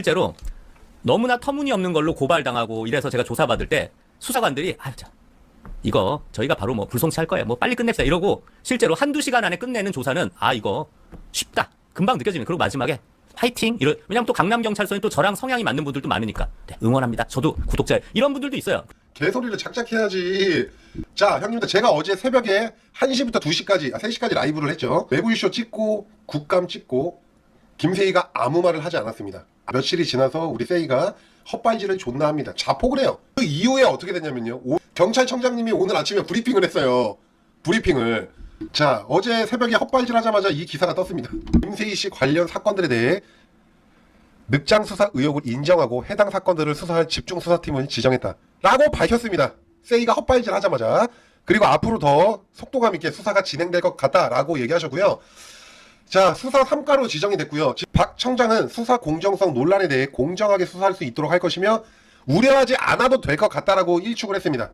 실제로 너무나 터무니없는 걸로 고발당하고 이래서 제가 조사받을 때 수사관들이 아유 자 이거 저희가 바로 뭐 불송치할 거예요. 뭐 빨리 끝냅시다 이러고 실제로 한두 시간 안에 끝내는 조사는 아 이거 쉽다. 금방 느껴지는 그리고 마지막에 파이팅 이런 왜냐면 또 강남 경찰서에 또 저랑 성향이 맞는 분들도 많으니까 네, 응원합니다. 저도 구독자 이런 분들도 있어요. 개소리를 착착해야지. 자, 형님들 제가 어제 새벽에 1시부터 2시까지, 아, 3시까지 라이브를 했죠. 외부 이슈 찍고 국감 찍고 김세희가 아무 말을 하지 않았습니다. 며칠이 지나서 우리 세희가 헛발질을 존나 합니다. 자폭을 해요. 그 이후에 어떻게 됐냐면요. 오- 경찰청장님이 오늘 아침에 브리핑을 했어요. 브리핑을. 자, 어제 새벽에 헛발질 하자마자 이 기사가 떴습니다. 김세희 씨 관련 사건들에 대해 늑장 수사 의혹을 인정하고 해당 사건들을 수사할 집중 수사팀을 지정했다. 라고 밝혔습니다. 세이가 헛발질 하자마자. 그리고 앞으로 더 속도감 있게 수사가 진행될 것 같다라고 얘기하셨고요. 자, 수사 3가로 지정이 됐고요. 지- 박 청장은 수사 공정성 논란에 대해 공정하게 수사할 수 있도록 할 것이며 우려하지 않아도 될 것 같다라고 일축을 했습니다.